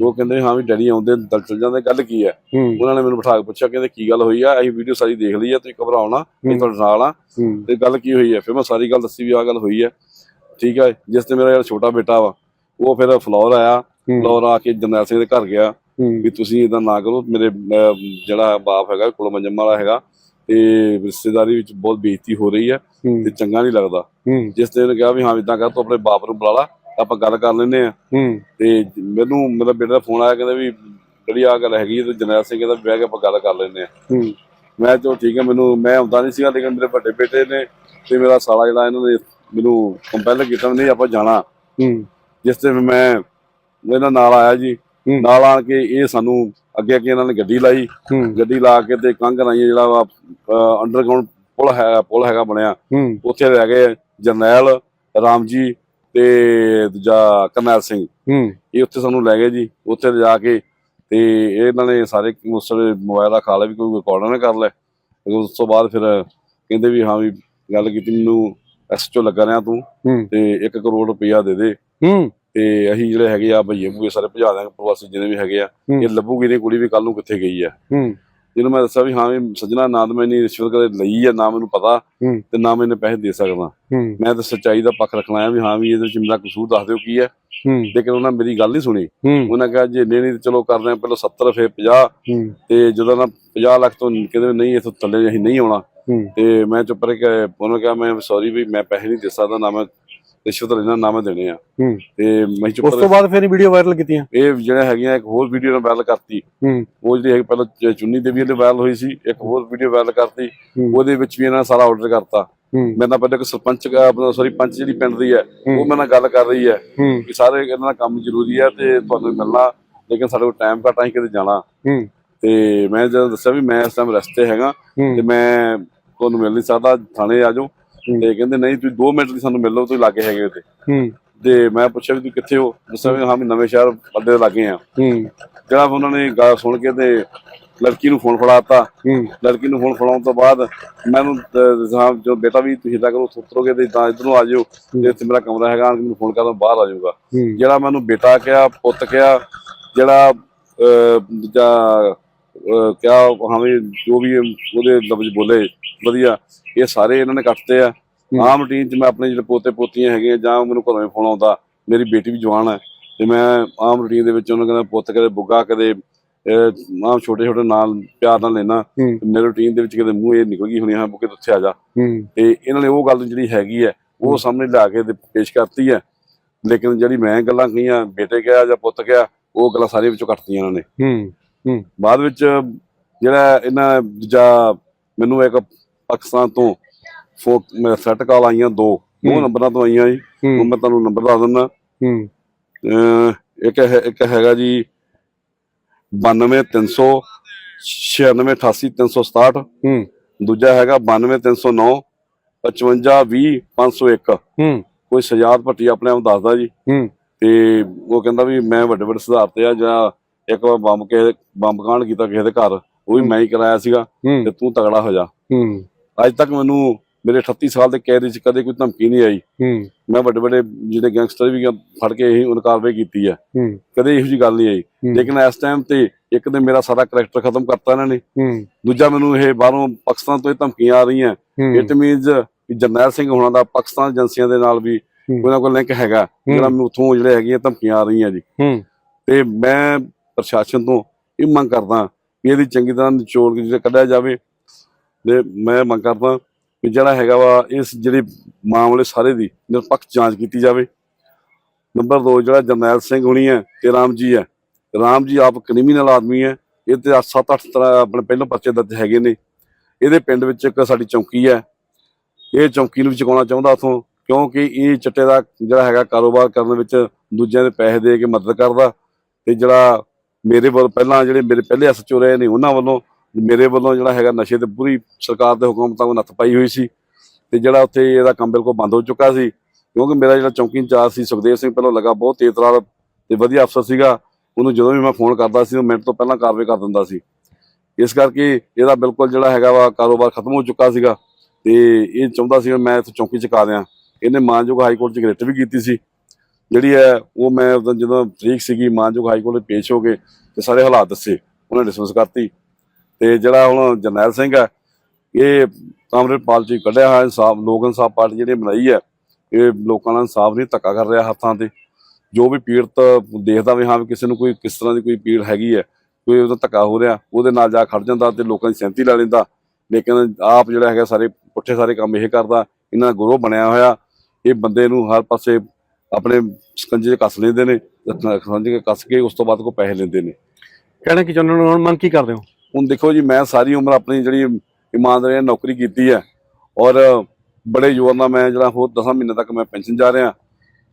ਉਹ ਕਹਿੰਦੇ ਹਾਂ ਵੀ ਡੈਡੀ ਆਉਂਦੇ ਦਲ ਚਲ ਜਾਂਦੇ ਗੱਲ ਕੀ ਹੈ? ਉਹਨਾਂ ਨੇ ਮੈਨੂੰ ਬਿਠਾ ਕੇ ਪੁੱਛਿਆ ਕਹਿੰਦੇ ਕੀ ਗੱਲ ਹੋਈ ਆ? ਅਸੀਂ ਵੀਡੀਓ ਸਾਰੀ ਦੇਖ ਲਈ ਆ ਤੁਸੀਂ ਘਬਰਾਓ ਨਾ ਇਹ ਤੁਹਾਡੇ ਨਾਲ ਆ ਤੇ ਗੱਲ ਕੀ ਹੋਈ ਹੈ? ਫਿਰ ਮੈਂ ਸਾਰੀ ਗੱਲ ਦੱਸੀ ਵੀ ਆਹ ਗੱਲ ਹੋਈ ਹੈ। ਠੀਕ ਹੈ ਜਿਸ ਤੇ ਮੇਰਾ ਜਿਹੜਾ ਛੋਟਾ ਬੇਟਾ ਵਾ ਉਹ ਫਿਰ ਫਲੋਰ ਆਇਆ। ਫਲੋਰ ਆ ਕੇ ਜਰਨੈਲ ਸਿੰਘ ਦੇ ਘਰ ਗਿਆ ਵੀ ਤੁਸੀਂ ਇਦਾਂ ਨਾ ਕਰੋ ਮੇਰੇ ਜਿਹੜਾ ਬਾਪ ਹੈਗਾ ਕੁਲ ਮੰਜਮ ਵਾਲਾ ਹੈਗਾ ਤੇ ਰਿਸ਼ਤੇਦਾਰੀ ਵਿੱਚ ਬਹੁਤ ਬੇਇੱਜ਼ਤੀ ਹੋ ਰਹੀ ਹੈ। ਤੇ ਚੰਗਾ ਨਹੀਂ ਲੱਗਦਾ। ਜਿਸ ਤੇ ਉਹਨੇ ਕਿਹਾ ਵੀ ਹਾਂ ਇਦਾਂ ਕਰ ਤੂੰ ਆਪਣੇ ਬਾਪ ਨੂੰ ਬੁਲਾ ਲਾ ਆਪਾਂ ਗੱਲ ਕਰ ਲੈਨੇ ਆ। ਤੇ ਮੈਨੂੰ ਮੇਰਾ ਬੇਟੇ ਦਾ ਫੋਨ ਆਇਆ ਕਹਿੰਦਾ ਵੀ ਜਿਹੜੀ ਆ ਗੱਲ ਹੈਗੀ ਤੇ ਜਰਨੈਲ ਸਿੰਘ ਕਹਿੰਦਾ ਬਹਿ ਕੇ ਆਪਾਂ ਗੱਲ ਕਰ ਲੈਨੇ ਆ। ਮੈਂ ਚਲੋ ਠੀਕ ਹੈ ਮੈਨੂੰ ਮੈਂ ਆਉਂਦਾ ਨਹੀਂ ਸੀਗਾ ਲੇਕਿਨ ਮੇਰੇ ਵੱਡੇ ਬੇਟੇ ਨੇ ਤੇ ਮੇਰਾ ਸਾਲਾ ਜਿਹੜਾ ਇਹਨਾਂ ਨੇ ਮੈਨੂੰ ਕੰਪੈਲ ਕੀਤਾ ਨਹੀਂ ਆਪਾਂ ਜਾਣਾ। ਹੂੰ। ਜਿਸ ਤੇ ਮੈਂ ਇਹਨਾਂ ਨਾਲ ਆਇਆ ਜੀ। ਨਾਲ ਆਣ ਕੇ ਇਹ ਸਾਨੂੰ ਅੱਗੇ ਅੱਗੇ ਇਹਨਾਂ ਨੇ ਗੱਡੀ ਲਾਈ। ਗੱਡੀ ਲਾ ਕੇ ਤੇ ਕੰਗ ਰਾਈ ਜਿਹੜਾ ਅੰਡਰਗਰਾਉਂਡ ਪੁਲ ਹੈ ਪੁਲ ਹੈਗਾ ਬਣਿਆ। ਉੱਥੇ ਲੈ ਗਏ ਜਰਨੈਲ ਰਾਮ ਜੀ ਤੇ ਦੂਜਾ ਕਰਨੈਲ ਸਿੰਘ। ਇਹ ਉੱਥੇ ਸਾਨੂੰ ਲੈ ਗਏ ਜੀ। ਉੱਥੇ ਜਾ ਕੇ ਤੇ ਇਹਨਾਂ ਨੇ ਸਾਰੇ ਉਸ ਵੇਲੇ ਮੋਬਾਈਲ ਦਾ ਵੀ ਕੋਈ ਰਿਕਾਰਡ ਨਾ ਕਰ ਲੈ। ਉਸ ਤੋਂ ਬਾਅਦ ਫਿਰ ਕਹਿੰਦੇ ਵੀ ਹਾਂ ਵੀ ਗੱਲ ਕੀਤੀ ਮੈਨੂੰ ਐਸਚਓ ਲੱਗਾ ਰਿਹਾ ਤੂੰ ਤੇ 1 ਕਰੋੜ ਰੁਪਇਆ ਦੇ ਦੇ। ਹੂੰ। ਤੇ ਅਸੀਂ ਜਿਹੜੇ ਹੈਗੇ ਆ ਭਈਏ ਭੂਏ ਸਾਰੇ ਭਜਾ ਦਾਂਗੇ ਪ੍ਰਵਾਸੀ ਜਿਹਨੇ ਵੀ ਹੈਗੇ ਆ। ਇਹ ਲੱਭੂਗੀ ਨਹੀਂ ਕੁੜੀ ਵੀ ਕੱਲ ਨੂੰ ਕਿੱਥੇ ਗਈ ਆ। ਹੂੰ। ਜਿਹਨੂੰ ਮੈਂ ਦੱਸਿਆ ਵੀ ਹਾਂ ਵੀ ਸੱਜਣਾ ਨਾ ਤਾਂ ਮੈਂ ਇੰਨੀ ਰਿਸ਼ਵਤ ਕਦੇ ਲਈ ਆ ਨਾ ਮੈਨੂੰ ਪਤਾ। ਤੇ ਨਾ ਮੈਂ ਇਹਨੇ ਪੈਸੇ ਦੇ ਸਕਦਾ। ਮੈਂ ਤਾਂ ਸੱਚਾਈ ਦਾ ਪੱਖ ਰੱਖਣਾ ਆ ਵੀ ਹਾਂ ਵੀ ਇਹਦੇ ਵਿੱਚ ਮੇਰਾ ਕਸੂਰ ਦੱਸ ਦਿਓ ਕੀ ਹੈ ਹੂੰ। ਲੇਕਿਨ ਉਹਨਾਂ ਮੇਰੀ ਗੱਲ ਨਹੀਂ ਸੁਣੀ। ਉਹਨਾਂ ਕਿਹਾ ਜੇ ਨਹੀਂ ਤਾਂ ਚਲੋ ਕਰਦੇ ਆ ਪਹਿਲਾਂ 70 ਫਿਰ 50 ਹੂੰ। ਤੇ ਜਦੋਂ ਨਾ 50 ਲੱਖ ਤੋਂ ਵੀ ਨਹੀਂ ਇਥੋਂ ਥੱਲੇ ਅਸੀਂ ਨਹੀਂ ਆਉਣਾ। ਤੇ ਮੈਂ ਚੁੱਪ ਰਹਿ ਕੇ ਉਹਨਾਂ ਕਿਹਾ ਮੈਂ ਸੌਰੀ ਵੀ ਮੈਂ ਪੈਸੇ ਨਹੀਂ ਦੇ ਸਕਦਾ ਨਾ ਮੈਂ ਰਿਸ਼ਵਤ ਲੈਣਾ ਨਾ ਮੈਂ ਦੇਣੇ ਆ। ਹੂੰ। ਤੇ ਮੈਂ ਚੁੱਪ ਉਸ ਤੋਂ ਬਾਅਦ ਫਿਰ ਵੀਡੀਓ ਵਾਇਰਲ ਕੀਤੀਆਂ? ਇਹ ਜਿਹੜੇ ਹੈਗੀਆਂ ਇੱਕ ਹੋਰ ਵੀਡੀਓ ਨਾਲ ਵਾਇਰਲ ਕਰਤੀ। ਹੂੰ। ਉਹ ਜਿਹੜੀ ਹੈਗੀ ਪਹਿਲਾਂ ਚੁੰਨੀ ਦੇਵੀ ਨੇ ਵਾਇਰਲ ਹੋਈ ਸੀ ਇੱਕ ਹੋਰ ਵੀਡੀਓ ਵਾਇਰਲ ਕਰਤੀ। ਹੂੰ। ਉਹਦੇ ਵਿੱਚ ਵੀ ਇਹਨਾਂ ਸਾਰਾ ਆਰਡਰ ਕਰਤਾ। ਹੂੰ। ਮੇਰੇ ਨਾਲ ਪਹਿਲਾਂ ਇੱਕ ਸਰਪੰਚ ਦਾ- ਆਪਣਾ ਸੌਰੀ ਪੰਚ ਜਿਹੜੀ ਪਿੰਡ ਦੀ ਹੈ ਉਹ ਮੇਰੇ ਨਾਲ ਗੱਲ ਕਰ ਰਹੀ ਹੈ ਹੂੰ। ਕਿ ਸਾਰੇ ਇਹਨਾਂ ਦਾ ਕੰਮ ਜ਼ਰੂਰੀ ਹੈ ਤੇ ਤੁਹਾਨੂੰ ਮਿਲਣਾ ਲੇਕਿਨ ਸਾਡੇ ਕੋਲ ਟਾਈਮ ਘੱਟ ਅਸੀਂ ਕਿਤੇ ਜਾਣਾ। ਹੂੰ। ਤੇ ਮੈਂ ਜਦੋਂ ਦੱਸਿਆ ਵੀ ਮੈਂ ਇਸ ਟਾਈਮ ਰਸਤੇ ਹੈਗਾ ਹੂੰ। ਤੇ ਮੈਂ ਤੁਹਾਨੂੰ ਮਿਲ ਨਹੀਂ ਸਕਦਾ ਥਾਣੇ ਆ ਜਾਓ। ਤੇ ਕਹਿੰਦੇ ਨਹੀਂ ਤੁਸੀਂ 2 ਮਿੰਟ ਲਈ ਸਾਨੂੰ ਮਿਲ ਲਓ ਤੁਸੀਂ ਲਾਗੇ ਹੈਗੇ ਉੱਥੇ ਹੂੰ। ਤੇ ਮੈਂ ਪੁੱਛਿਆ ਵੀ ਤੁਸੀਂ ਕਿੱਥੇ ਹੋ? ਦੱਸਿਆ ਵੀ ਹਾਂ ਨਵੇਂ ਸ਼ਹਿਰ ਅੱਡੇ ਦੇ ਲਾਗੇ ਆ। ਹੂੰ। ਜਿਹੜਾ ਉਹਨਾਂ ਨੇ ਗੱਲ ਸੁਣ ਕੇ ਤੇ ਲੜਕੀ ਨੂੰ ਫੋਨ ਫੜਾਤਾ। ਲੜਕੀ ਨੂੰ ਫੋਨ ਫੜਾਉਣ ਤੋਂ ਬਾਅਦ ਮੈਨੂੰ ਹਾਂ ਜੋ ਬੇਟਾ ਵੀ ਤੁਸੀਂ ਇਦਾਂ ਕਰੋ ਉਤਰੋਗੇ ਤੇ ਤਾਂ ਇਧਰ ਆ ਜਾਓ। ਤੇ ਇੱਥੇ ਮੇਰਾ ਕਮਰਾ ਹੈਗਾ ਮੈਨੂੰ ਫੋਨ ਕਰਦਾ ਬਾਹਰ ਆ ਜਾਊਗਾ। ਜਿਹੜਾ ਮੈਨੂੰ ਬੇਟਾ ਕਿਹਾ ਪੁੱਤ ਕਿਹਾ ਜਿਹੜਾ ਅਹ, ਕਿਹਾ ਹਾਂ ਵੀ ਜੋ ਵੀ ਉਹਦੇ ਲਫ਼ਜ਼ ਬੋਲੇ ਵਧੀਆ ਇਹ ਸਾਰੇ ਇਹਨਾਂ ਨੇ ਕੱਟਤੇ ਆ। ਆਮ ਰੂਟੀਨ ਚ ਮੈਂ ਆਪਣੇ ਜਿਹੜੇ ਪੋਤੇ ਪੋਤੀਆਂ ਹੈਗੇ ਜਾਂ ਮੈਨੂੰ ਘਰੋਂ ਫੋਨ ਆਉਂਦਾ ਮੇਰੀ ਬੇਟੀ ਵੀ ਜਵਾਨ ਹੈ ਤੇ ਮੈਂ ਆਮ ਰੂਟੀਨ ਦੇ ਵਿੱਚ ਉਹਨਾਂ ਕਹਿੰਦਾ ਪੁੱਤ ਕਦੇ ਬੁੱਗਾ ਕਦੇ ਆਮ ਛੋਟੇ ਛੋਟੇ ਨਾਲ ਪਿਆਰ ਨਾਲ ਲੈਣਾ ਮੇਰੇ ਰੂਟੀਨ ਦੇ ਵਿੱਚ ਕਿਤੇ ਮੂੰਹ ਇਹ ਨਿਕਲ ਗਈ ਹੋਣੀ ਹਾਂ ਬੁੱਕੇ ਉੱਥੇ ਆ ਜਾ। ਤੇ ਇਹਨਾਂ ਨੇ ਉਹ ਗੱਲ ਜਿਹੜੀ ਹੈਗੀ ਹੈ ਉਹ ਸਾਹਮਣੇ ਲਿਆ ਕੇ ਪੇਸ਼ ਕਰਤੀ ਹੈ। ਲੇਕਿਨ ਜਿਹੜੀ ਮੈਂ ਗੱਲਾਂ ਕਹੀਆਂ ਬੇਟੇ ਕਿਹਾ ਜਾਂ ਪੁੱਤ ਕਿਹਾ ਉਹ ਗੱਲਾਂ ਸਾਰੀਆਂ ਵਿੱਚੋਂ ਕੱਟਤੀਆਂ ਇਹਨਾਂ ਨੇ। ਬਾਅਦ ਵਿੱਚ ਜਿਹੜਾ ਇਹਨਾਂ ਦੂਜਾ ਮੈਨੂੰ ਇੱਕ ਪਾਕਿਸਤਾਨ ਤੋਂ ਫੋ ਸੈੱਟ ਕਾਲ ਆਈਆਂ ਦੋ। ਦੋ। ਨੰਬਰਾਂ ਤੋਂ ਆਈਆਂ ਜੀ। ਉਹ ਹੂੰ ਮੈਂ ਤੁਹਾਨੂੰ ਨੰਬਰ ਦੱਸ ਦਿੰਦਾ। ਇੱਕ ਹੈ ਇੱਕ ਹੈਗਾ ਜੀ 92300 9688367 ਹੂੰ। ਦੂਜਾ ਹੈਗਾ 92309 5520 ਹੂੰ। ਕੋਈ ਸਜਾਦ ਭੱਟੀ ਆਪਣੇ ਆਪ ਦੱਸਦਾ ਜੀ। ਹੂੰ। ਤੇ ਉਹ ਕਹਿੰਦਾ ਵੀ ਮੈਂ ਵੱਡੇ ਵੱਡੇ ਸੁਧਾਰ ਤੇ ਆ ਜਾਂ ਇੱਕ ਵਾਰ ਬੰਬ ਕਿਸੇ ਬੰਬ ਕਾਂਡ ਕੀਤਾ ਕਿਸੇ ਦੇ ਘਰ ਉਹ ਵੀ ਮੈਂ ਹੀ ਕਰਾਇਆ ਸੀਗਾ ਤੇ ਤੂੰ ਤਗੜਾ ਹੋ ਜਾ। ਅੱਜ ਤੱਕ ਮੈਨੂੰ ਮੇਰੇ 38 ਸਾਲ ਦੇ ਕੈਦ ਵਿੱਚ ਕਦੇ ਕੋਈ ਧਮਕੀ ਨਹੀਂ ਆਈ। ਮੈਂ ਵੱਡੇ ਵੱਡੇ ਜਿਹੜੇ ਗੈਂਗਸਟਰ ਵੀ ਫੜ ਕੇ ਇਹੀ ਉਹਨਾਂ ਕਾਰਵਾਈ ਕੀਤੀ ਹੈ। ਕਦੇ ਇਹੋ ਜੀ ਗੱਲ ਨਹੀਂ ਆਈ। ਲੇਕਿਨ ਇਸ ਟਾਈਮ ਤੇ ਇੱਕ ਤੇ ਮੇਰਾ ਸਾਰਾ ਕਰੈਕਟਰ ਖਤਮ ਕਰਤਾ ਇਹਨਾਂ ਨੇ। ਦੂਜਾ ਮੈਨੂੰ ਇਹ ਬਾਹਰੋਂ ਪਾਕਿਸਤਾਨ ਤੋਂ ਇਹ ਧਮਕੀਆਂ ਆ ਰਹੀਆਂ। ਇਟ ਮੀਨਸ ਕਿ ਜਰਨੈਲ ਸਿੰਘ ਹੋਣਾ ਦਾ ਪਾਕਿਸਤਾਨ ਏਜੰਸੀਆਂ ਦੇ ਨਾਲ ਵੀ। ਉਹਨਾਂ ਕੋਲ ਲਿੰਕ ਹੈਗਾ। ਜਿਹੜਾ ਮੈਨੂੰ ਉੱਥੋਂ ਜਿਹੜੇ ਹੈਗੀਆਂ ਧਮਕੀਆਂ ਆ ਰਹੀਆਂ ਜੀ। ਤੇ ਮੈਂ ਪ੍ਰਸ਼ਾਸਨ ਤੋਂ ਇਹ ਮੰਗ ਕਰਦਾ ਵੀ ਇਹਦੀ ਚੰਗੀ ਤਰ੍ਹਾਂ ਨਿਚੋੜ ਜਿਹੜਾ ਕੱਢਿਆ ਜਾਵੇ। ਤੇ ਮੈਂ ਮੰਗ ਕਰਦਾ ਵੀ ਜਿਹੜਾ ਹੈਗਾ ਵਾ, ਇਸ ਜਿਹੜੇ ਮਾਮਲੇ ਸਾਰੇ ਦੀ ਨਿਰਪੱਖ ਜਾਂਚ ਕੀਤੀ ਜਾਵੇ। ਨੰਬਰ 2 ਜਿਹੜਾ ਜਰਨੈਲ ਸਿੰਘ ਹੋਣੀ ਹੈ ਤੇ ਰਾਮ ਜੀ ਹੈ। ਰਾਮ ਜੀ ਆਪ ਕ੍ਰਿਮੀਨਲ ਆਦਮੀ ਹੈ। ਇਹ ਤੇ 7-8 ਤਰ੍ਹਾਂ ਆਪਣੇ ਪਹਿਲਾਂ ਪਰਚੇ ਦਰਜ ਹੈਗੇ ਨੇ। ਇਹਦੇ ਪਿੰਡ ਵਿੱਚ ਇੱਕ ਸਾਡੀ ਚੌਂਕੀ ਹੈ। ਇਹ ਚੌਂਕੀ ਨੂੰ ਚੁਕਾਉਣਾ ਚਾਹੁੰਦਾ ਉਥੋਂ, ਕਿਉਂਕਿ ਇਹ ਚਿੱਟੇ ਦਾ ਜਿਹੜਾ ਹੈਗਾ ਕਾਰੋਬਾਰ ਕਰਨ ਵਿੱਚ ਦੂਜਿਆਂ ਦੇ ਪੈਸੇ ਦੇ ਕੇ ਮਦਦ ਕਰਦਾ ਤੇ ਜਿਹੜਾ ਮੇਰੇ ਵੱਲ ਪਹਿਲਾਂ ਜਿਹੜੇ ਮੇਰੇ ਪਹਿਲੇ ਐਸਐਚਓ ਰਹੇ ਨੇ, ਉਹਨਾਂ ਵੱਲੋਂ ਮੇਰੇ ਵੱਲੋਂ ਜਿਹੜਾ ਹੈਗਾ ਨਸ਼ੇ ਤੇ ਪੂਰੀ ਸਰਕਾਰ ਦੇ ਹੁਕਮ ਤੱਕ ਨੱਥ ਪਾਈ ਹੋਈ ਸੀ। ਤੇ ਜਿਹੜਾ ਉੱਥੇ ਇਹਦਾ ਕੰਮ ਬਿਲਕੁਲ ਬੰਦ ਹੋ ਚੁੱਕਾ ਸੀ। ਕਿਉਂਕਿ ਮੇਰਾ ਜਿਹੜਾ ਚੌਂਕੀ ਇੰਚਾਰਜ ਸੀ, ਸੁਖਦੇਵ ਸਿੰਘ ਪਹਿਲਾਂ ਲੱਗਾ ਬਹੁਤ ਤੇਜ਼ ਤਰਾਰ ਤੇ ਵਧੀਆ ਅਫਸਰ ਸੀਗਾ। ਉਹਨੂੰ ਜਦੋਂ ਵੀ ਮੈਂ ਫੋਨ ਕਰਦਾ ਸੀ, ਉਹ ਮਿੰਟ ਤੋਂ ਪਹਿਲਾਂ ਕਾਰਵਾਈ ਕਰ ਦਿੰਦਾ ਸੀ। ਇਸ ਕਰਕੇ ਇਹਦਾ ਬਿਲਕੁਲ ਜਿਹੜਾ ਹੈਗਾ ਵਾ ਕਾਰੋਬਾਰ ਖਤਮ ਹੋ ਚੁੱਕਾ ਸੀਗਾ। ਤੇ ਇਹ ਚਾਹੁੰਦਾ ਸੀ ਮੈਂ ਇੱਥੇ ਚੌਂਕੀ ਚੁਕਾ ਦਿਆਂ। ਇਹਨੇ ਮਾਨਯੋਗ ਹਾਈ ਕੋਰਟ 'ਚ ਰਿਟ ਵੀ ਕੀਤੀ ਸੀ। ਜਿਹੜੀ ਹੈ, ਉਹ ਮੈਂ ਉਦੋਂ ਜਦੋਂ ਤਰੀਕ ਸੀਗੀ, ਮਾਨਯੋਗ ਹਾਈ ਕੋਰਟ 'ਚ ਪੇਸ਼ ਹੋ ਗਏ ਤੇ ਸਾਰੇ ਹਾਲਾਤ ਦੱਸੇ, ਉਹਨਾਂ ਡਿਸਮਿਸ ਕਰਤੀ। ਤੇ ਜਿਹੜਾ ਹੁਣ ਜਰਨੈਲ ਸਿੰਘ ਹੈ, ਇਹ ਕਾਮਰੇਡਪਾਲ ਪਾਰਟੀ ਕੱਢਿਆ ਹੋਇਆ, ਇਨਸਾਫ, ਲੋਕ ਇਨਸਾਫ ਪਾਰਟੀ ਜਿਹੜੀ ਬਣਾਈ ਹੈ, ਇਹ ਲੋਕਾਂ ਨਾਲ ਇਨਸਾਫ ਨਹੀਂ, ਧੱਕਾ ਕਰ ਰਿਹਾ ਹੱਥਾਂ ਤੇ। ਜੋ ਵੀ ਪੀੜਤ ਦੇਖਦਾ ਵੀ ਹਾਂ ਵੀ ਕਿਸੇ ਨੂੰ ਕੋਈ ਕਿਸ ਤਰ੍ਹਾਂ ਦੀ ਕੋਈ ਪੀੜ ਹੈਗੀ ਹੈ, ਕੋਈ ਉਹਦਾ ਧੱਕਾ ਹੋ ਰਿਹਾ, ਉਹਦੇ ਨਾਲ ਜਾ ਖੜ ਜਾਂਦਾ ਤੇ ਲੋਕਾਂ ਦੀ ਸਹਿਮਤੀ ਲੈ ਲੈਂਦਾ। ਲੇਕਿਨ ਆਪ ਜਿਹੜਾ ਹੈਗਾ, ਸਾਰੇ ਪੁੱਠੇ ਸਾਰੇ ਕੰਮ ਇਹ ਕਰਦਾ, ਇਹਨਾਂ ਦਾ ਗੁਰੂ ਬਣਿਆ ਹੋਇਆ। ਇਹ ਬੰਦੇ ਨੂੰ ਹਰ ਪਾਸੇ ਆਪਣੇ ਸਕੰਜੇ 'ਚ ਕੱਸ ਲੈਂਦੇ ਨੇ ਸਕੰਜੇ 'ਚ ਕੱਸ ਕੇ ਉਸ ਤੋਂ ਬਾਅਦ ਕੋ ਪੈਸੇ ਲੈਂਦੇ ਨੇ। ਕਹਿਣਾ ਕੀ ਚਾਹੁੰਦੇ ਹੋ? ਮੰਗ ਕੀ ਕਰਦੇ ਹੋ? ਹੁਣ ਦੇਖੋ ਜੀ ਮੈਂ ਸਾਰੀ ਉਮਰ ਆਪਣੀ ਜਿਹੜੀ ਇਮਾਨਦਾਰੀ ਨਾਲ ਨੌਕਰੀ ਕੀਤੀ ਹੈ ਔਰ ਬੜੇ ਜ਼ੋਰ ਨਾਲ ਮੈਂ ਜਿਹੜਾ ਹੋਰ 10 ਮਹੀਨੇ ਤੱਕ ਮੈਂ ਪੈਨਸ਼ਨ ਜਾ ਰਿਹਾ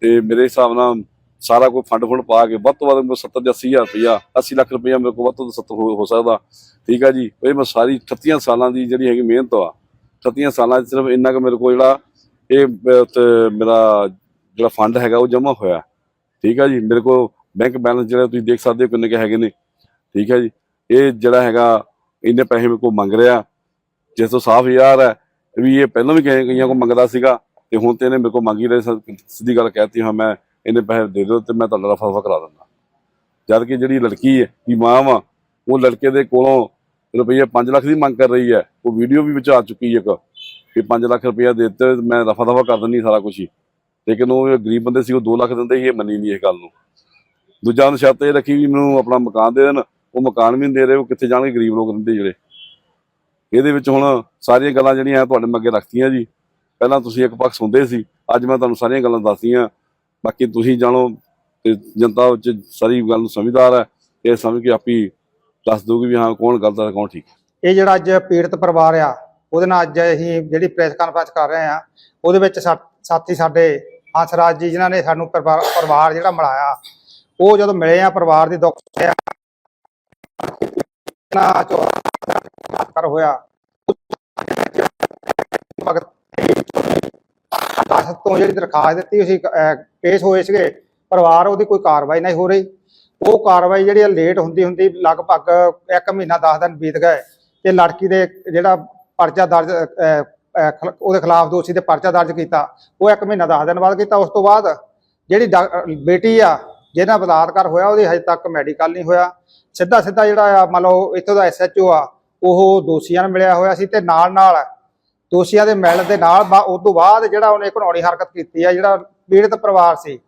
ਤੇ ਮੇਰੇ ਹਿਸਾਬ ਨਾਲ ਸਾਰਾ ਕੋਈ ਫੰਡ ਫੰਡ ਪਾ ਕੇ ਵੱਧ ਤੋਂ ਵੱਧ ਮੈਨੂੰ 70 ਜਾਂ 80 ਹਜ਼ਾਰ ਰੁਪਇਆ 80 ਲੱਖ ਰੁਪਇਆ ਮੇਰੇ ਕੋਲ ਵੱਧ ਤੋਂ ਵੱਧ 70 ਹੋ ਸਕਦਾ। ਠੀਕ ਹੈ ਜੀ ਇਹ ਮੈਂ ਸਾਰੀ 38 ਸਾਲਾਂ ਦੀ ਜਿਹੜੀ ਹੈਗੀ ਮਿਹਨਤ ਆ। 38 ਸਾਲਾਂ 'ਚ ਸਿਰਫ ਇੰਨਾ ਕੁ ਮੇਰੇ ਕੋਲ ਜਿਹੜਾ ਇਹ ਮੇਰਾ ਜਿਹੜਾ ਫੰਡ ਹੈਗਾ ਉਹ ਜਮ੍ਹਾਂ ਹੋਇਆ। ਠੀਕ ਹੈ ਜੀ? ਮੇਰੇ ਕੋਲ ਬੈਂਕ ਬੈਲੈਂਸ ਜਿਹੜਾ ਤੁਸੀਂ ਦੇਖ ਸਕਦੇ ਹੋ ਕਿੰਨੇ ਕੁ ਹੈਗੇ ਨੇ। ਠੀਕ ਹੈ ਜੀ? ਇਹ ਜਿਹੜਾ ਹੈਗਾ ਇੰਨੇ ਪੈਸੇ ਮੇਰੇ ਕੋਲ ਮੰਗ ਰਿਹਾ ਜਿਸ ਤੋਂ ਸਾਫ਼ ਯਾਰ ਹੈ ਵੀ ਇਹ ਪਹਿਲਾਂ ਵੀ ਕਈ ਕਈਆਂ ਕੋ ਮੰਗਦਾ ਸੀਗਾ ਤੇ ਹੁਣ ਤੇ ਇਹਨੇ ਮੇਰੇ ਕੋਲ ਮੰਗੀ ਰਹੇ ਸਿੱਧੀ ਗੱਲ ਕਹਿਤੀ, ਹਾਂ, ਮੈਂ ਇਹਨੇ ਪੈਸੇ ਦੇ ਦਿਓ ਤੇ ਮੈਂ ਤੁਹਾਡਾ ਰਫਾ ਦਫਾ ਕਰਾ ਦਿੰਦਾ। ਜਦ ਕਿ ਜਿਹੜੀ ਲੜਕੀ ਹੈ ਦੀ ਮਾਂ ਵਾ, ਉਹ ਲੜਕੇ ਦੇ ਕੋਲੋਂ ਰੁਪਈਆ 5 ਲੱਖ ਦੀ ਮੰਗ ਕਰ ਰਹੀ ਹੈ। ਉਹ ਵੀਡੀਓ ਵੀ ਵਿੱਚ ਆ ਚੁੱਕੀ ਹੈ ਇੱਕ ਕਿ 5 ਲੱਖ ਰੁਪਈਆ ਦੇ ਦਿੱਤੇ ਮੈਂ ਰਫਾ ਦਫਾ ਕਰ ਦਿੰਦੀ ਸਾਰਾ ਕੁਝ ਹੀ। ਲੇਕਿਨ ਉਹ ਗਰੀਬ ਬੰਦੇ ਸੀ, ਉਹ 2 ਲੱਖ ਦਿੰਦੇ ਸੀ, ਇਹ ਮੰਨੀ ਨਹੀਂ ਇਹ ਗੱਲ ਨੂੰ। ਦੂਜਾ ਉਹਨੇ ਸ਼ਰਤ ਇਹ ਰੱਖੀ ਵੀ ਮੈਨੂੰ ਆਪਣਾ ਮਕਾਨ ਦੇ ਦੇਣ, ਉਹ ਮਕਾਨ ਵੀ ਨਹੀਂ ਦੇ ਰਹੇ, ਉਹ ਕਿੱਥੇ ਜਾਣਗੇ ਗਰੀਬ ਲੋਕ ਰਹਿੰਦੇ ਜਿਹੜੇ। ਇਹਦੇ ਵਿੱਚ ਹੁਣ ਸਾਰੀਆਂ ਗੱਲਾਂ ਜਿਹੜੀਆਂ ਤੁਹਾਡੇ ਮੱਗੇ ਰੱਖਤੀਆਂ ਜੀ। ਪਹਿਲਾਂ ਤੁਸੀਂ ਇੱਕ ਪੱਖ ਸੁਣਦੇ ਸੀ, ਅੱਜ ਮੈਂ ਤੁਹਾਨੂੰ ਸਾਰੀਆਂ ਗੱਲਾਂ ਦੱਸਤੀਆਂ। ਬਾਕੀ ਤੁਸੀਂ ਜਾਣੋ ਤੇ ਜਨਤਾ ਵਿੱਚ ਸਾਰੀ ਗੱਲ ਨੂੰ ਸਮਝਦਾਰ ਹੈ, ਇਹ ਸਮਝ ਕੇ ਆਪੀ ਦੱਸ ਦੂਗੀ ਵੀ ਹਾਂ ਕੌਣ ਗਲਤ ਹੈ ਕੌਣ ਠੀਕ ਇਹ ਜਿਹੜਾ ਅੱਜ ਪੀੜਤ ਪਰਿਵਾਰ ਆ, ਉਹਦੇ ਨਾਲ ਅੱਜ ਅਸੀਂ ਜਿਹੜੀ ਪ੍ਰੈਸ ਕਾਨਫਰੰਸ ਕਰ ਰਹੇ ਆ ਉਹਦੇ ਵਿੱਚ ਸਾਥੀ ਸਾਡੇ ਹੰਸਰਾਜ ਜੀ ਜਿਨ੍ਹਾਂ ਨੇ ਸਾਨੂੰ ਪਰਿਵਾਰ ਪਰਿਵਾਰ ਜਿਹੜਾ ਮਿਲਾਇਆ ਉਹ ਜਦੋਂ ਮਿਲੇ ਆ ਪਰਿਵਾਰ ਦੀ ਦੁੱਖ ਸੁਣਿਆ ਨਾ ਕਰ ਹੋਇਆ। ਭਗਤ ਦਸ ਤੋਂ ਜਿਹੜੀ ਦਰਖਾਸਤ ਦਿੱਤੀ ਸੀ ਪੇਸ਼ ਹੋਏ ਸੀਗੇ। ਪਰਿਵਾਰ ਉਹਦੀ ਕੋਈ ਕਾਰਵਾਈ ਨਹੀਂ ਹੋ ਰਹੀ। ਉਹ ਕਾਰਵਾਈ ਜਿਹੜੀ ਲੇਟ ਹੁੰਦੀ ਹੁੰਦੀ ਲਗਭਗ 1 ਮਹੀਨਾ 10 ਦਿਨ ਬੀਤ ਗਏ। ਤੇ ਲੜਕੀ ਦੇ ਜਿਹੜਾ ਪਰਚਾ ਦਰਜ ਅਹ, ਉਹਦੇ ਖਿਲਾਫ ਦੋਸ਼ੀ ਤੇ ਪਰਚਾ ਦਰਜ ਕੀਤਾ ਉਹ 1 ਮਹੀਨਾ 10 ਦਿਨ ਬਾਅਦ ਕੀਤਾ ਉਸ ਤੋਂ ਬਾਅਦ ਜਿਹੜੀ ਡਾ- ਬੇਟੀ ਆ ਜਿਹਦਾ ਬਲਾਤਕਾਰ ਹੋਇਆ ਉਹਦੀ ਹਜੇ ਤੱਕ ਮੈਡੀਕਲ ਨਹੀਂ ਹੋਇਆ। ਸਿੱਧਾ ਸਿੱਧਾ ਜਿਹੜਾ ਆ ਮੰਨ ਲਓ ਇੱਥੋਂ ਦਾ ਐਸਐਚਓ ਆ ਉਹ ਦੋਸ਼ੀਆਂ ਨੂੰ ਮਿਲਿਆ ਹੋਇਆ ਸੀ ਤੇ ਨਾਲ ਨਾਲ ਦੋਸ਼ੀਆਂ ਦੇ ਮਿਲਣ ਦੇ ਨਾਲ ਬਾ- ਉਸ ਤੋਂ ਬਾਅਦ ਜਿਹੜਾ ਉਹਨੇ ਘਿਨੌਣੀ ਹਰਕਤ ਕੀਤੀ ਆ ਜਿਹੜਾ ਪੀੜਤ ਪਰਿਵਾਰ ਸੀ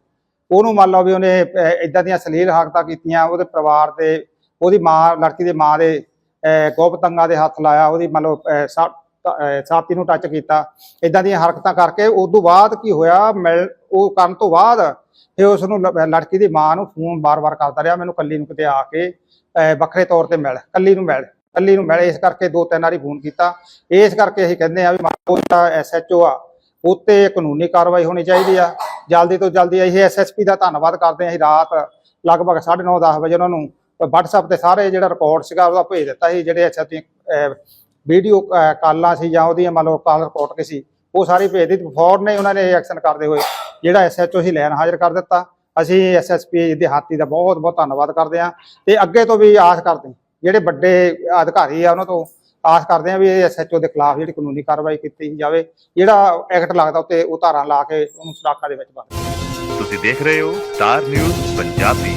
ਉਹਨੂੰ ਮੰਨ ਲਓ ਵੀ ਉਹਨੇ ਇਦਾਂ ਦੀਆਂ ਸਲੀਲ ਹਰਕਤਾਂ ਕੀਤੀਆਂ ਉਹਦੇ ਪਰਿਵਾਰ ਤੇ ਉਹਦੀ ਮਾਂ ਲੜਕੀ ਦੇ ਮਾਂ ਦੇ ਅਹ, ਗੋਪਤੰਗਾ ਦੇ ਹੱਥ ਲਾਇਆ ਉਹਦੀ ਮੰਨ ਲਓ ਛਾਤੀ ਨੂੰ ਟੱਚ ਕੀਤਾ। ਇਦਾਂ ਦੀਆਂ ਹਰਕਤਾਂ ਕਰਕੇ ਉਸ ਤੋਂ ਬਾਅਦ ਕੀ ਹੋਇਆ ਮਿਲ ਉਹ ਕਰਨ ਤੋਂ ਬਾਅਦ ਫਿਰ ਉਸ ਨੂੰ ਲੜਕੀ ਦੀ ਮਾਂ ਨੂੰ ਫੋਨ ਬਾਰ-ਬਾਰ ਕਰਦਾ ਰਿਹਾ। ਮੈਨੂੰ ਕੱਲੀ ਨੂੰ ਕਿਤੇ ਆ ਕੇ ਅਹ, ਵੱਖਰੇ ਤੌਰ ਤੇ ਮਿਲ ਕੱਲੀ ਨੂੰ ਮਿਲ ਕੱਲੀ ਨੂੰ ਮਿਲ। ਇਸ ਕਰਕੇ ਦੋ ਤਿੰਨ ਵਾਰੀ ਫੋਨ ਕੀਤਾ। ਇਸ ਕਰਕੇ ਅਸੀਂ ਕਹਿੰਦੇ ਆ ਵੀ ਉਹ ਤਾਂ ਐਸਐਚਓ ਆ। ਉੱਤੇ ਕਾਨੂੰਨੀ ਕਾਰਵਾਈ ਹੋਣੀ ਚਾਹੀਦੀ ਆ। ਜਲਦੀ ਤੋਂ ਜਲਦੀ ਅਸੀਂ ਐਸਐਸਪੀ ਦਾ ਧੰਨਵਾਦ ਕਰਦੇ ਹਾਂ। ਅਸੀਂ ਰਾਤ ਲਗਭਗ 9:30 10 ਵਜੇ ਉਹਨਾਂ ਨੂੰ WhatsApp ਤੇ ਸਾਰੇ ਜਿਹੜਾ ਰਿਕਾਰਡ ਸੀਗਾ ਉਹਦਾ ਭੇਜ ਦਿੱਤਾ ਸੀ। ਜਿਹੜੇ ਐਸਐਸਪੀ ਵੀਡੀਓ ਕਾਲਾਂ ਸੀ ਜਾਂ ਉਹਦੀਆਂ ਮੰਨ ਲਓ ਕਾਲ ਰਿਪੋਰਟ ਕੀ ਸੀ, ਉਹ ਸਾਰੀ ਭੇਜ ਦਿੱਤੀ। ਫੌਰ ਨੇ ਉਹਨਾਂ ਨੇ ਐਕਸ਼ਨ ਕਰਦੇ ਹੋਏ, ਜਿਹੜਾ ਐਸਐਚਓ ਸੀ ਲੈਣ ਹਾਜ਼ਰ ਕਰ ਦਿੱਤਾ। ਅਸੀਂ ਐਸਐਸਪੀ ਦੇ ਹਾਤੀ ਦਾ ਬਹੁਤ ਬਹੁਤ ਧੰਨਵਾਦ ਕਰਦੇ ਹਾਂ। ਤੇ ਅੱਗੇ ਤੋਂ ਵੀ ਆਸ ਕਰਦੇ ਜਿਹੜੇ ਵੱਡੇ ਅਧਿਕਾਰੀ ਆ ਉਹਨਾਂ ਤੋਂ ਆਸ ਕਰਦੇ ਹਾਂ ਵੀ ਇਹ ਐਸਐਚਓ ਦੇ ਖਿਲਾਫ ਜਿਹੜੀ ਕਾਨੂੰਨੀ ਕਾਰਵਾਈ ਕੀਤੀ ਜਾਵੇ, ਜਿਹੜਾ ਐਕਟ ਲੱਗਦਾ ਉੱਤੇ ਉਹ ਧਾਰਾ ਲਾ ਕੇ ਉਹਨੂੰ ਸਲਾਖਾਂ ਦੇ ਵਿੱਚ ਬੰਦ ਤੁਸੀਂ ਦੇਖ ਰਹੇ ਹੋ ਸਟਾਰ ਨਿਊਜ਼ ਪੰਜਾਬੀ।